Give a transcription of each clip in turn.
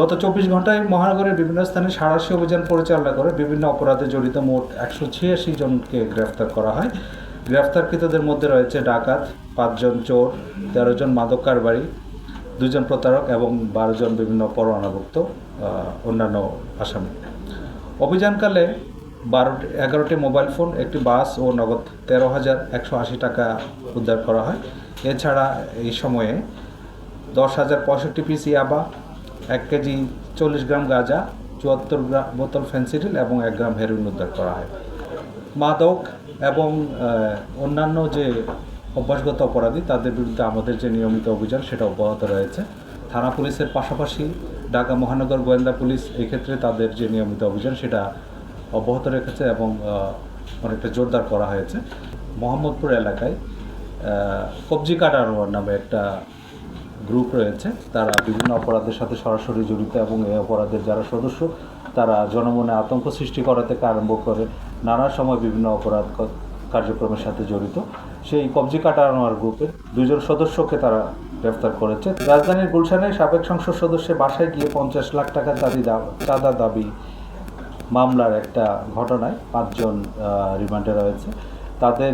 গত চব্বিশ ঘন্টায় মহানগরের বিভিন্ন স্থানে সাঁড়াশি অভিযান পরিচালনা করে বিভিন্ন অপরাধে জড়িত মোট একশো ছিয়াশি জনকে গ্রেফতার করা হয়। গ্রেফতারকৃতদের মধ্যে রয়েছে ডাকাত, পাঁচজন চোর, তেরো জন মাদক কারবারি, দুজন প্রতারক এবং বারো জন বিভিন্ন পরোয়ানাভুক্ত অন্যান্য আসামি। অভিযানকালে বারোটি এগারোটি মোবাইল ফোন, একটি বাস ও নগদ তেরো হাজার একশো আশি টাকা উদ্ধার করা হয়। এছাড়া এই সময়ে দশ হাজার পঁয়ষট্টি পিস ইয়াবা এক কেজি চল্লিশ গ্রাম গাঁজা, চুয়াত্তর গ্রাম বোতল ফেন্সিডিল এবং এক গ্রাম হেরোইন উদ্ধার করা হয়। মাদক এবং অন্যান্য যে অভ্যাসগত অপরাধী, তাদের বিরুদ্ধে আমাদের যে নিয়মিত অভিযান, সেটা অব্যাহত রয়েছে। থানা পুলিশের পাশাপাশি ঢাকা মহানগর গোয়েন্দা পুলিশ এই ক্ষেত্রে তাদের যে নিয়মিত অভিযান, সেটা অব্যাহত রেখেছে এবং অনেকটা জোরদার করা হয়েছে। মোহাম্মদপুর এলাকায় কবজি কাটানোর নামে একটা গ্রুপ রয়েছে। তারা বিভিন্ন অপরাধের সাথে সরাসরি জড়িত এবং এই অপরাধের যারা সদস্য, তারা জনমনে আতঙ্ক সৃষ্টি করা থেকে আরম্ভ করে, নানা সময় বিভিন্ন অপরাধ কার্যক্রমের সাথে জড়িত। সেই কবজি কাটানোয়ার গ্রুপের দুজন সদস্যকে তারা গ্রেফতার করেছে। রাজধানীর গুলশানে সাবেক সংসদ সদস্যের বাসায় গিয়ে পঞ্চাশ লাখ টাকা দাবি চাঁদা দাবি মামলার একটা ঘটনায় পাঁচজন রিমান্ডে রয়েছে। তাদের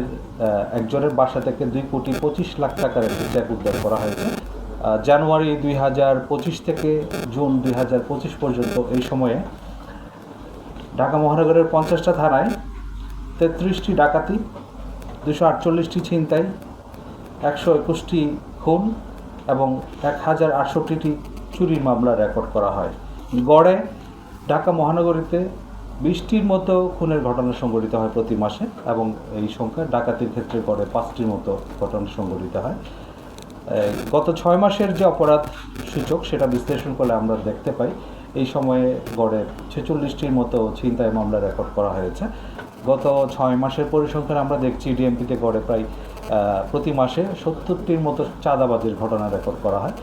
একজনের বাসা থেকে দুই কোটি পঁচিশ লাখ টাকার একটি চেক উদ্ধার করা হয়েছে। জানুয়ারি দুই হাজার পঁচিশ থেকে জুন দুই হাজার পঁচিশ পর্যন্ত এই সময়ে ঢাকা মহানগরের পঞ্চাশটা থানায় তেত্রিশটি ডাকাতি, দুশো আটচল্লিশটি ছিনতাই, একশো একুশটি খুন এবং এক হাজার আটষট্টিটি চুরির মামলা রেকর্ড করা হয়। গড়ে ঢাকা মহানগরীতে বিশটির মতো খুনের ঘটনা সংঘটিত হয় প্রতি মাসে এবং এই সংখ্যা ডাকাতির ক্ষেত্রে গড়ে পাঁচটির মতো ঘটনা সংঘটিত হয়। গত ছয় মাসের যে অপরাধ সূচক, সেটা বিশ্লেষণ করলে আমরা দেখতে পাই, এই সময়ে গড়ে ছেচল্লিশটির মতো ছিনতাই মামলা রেকর্ড করা হয়েছে। গত ছয় মাসের পরিসংখ্যান আমরা দেখছি ডিএমপিতে গড়ে প্রায় প্রতি মাসে সত্তরটির মতো চাঁদাবাজির ঘটনা রেকর্ড করা হয়।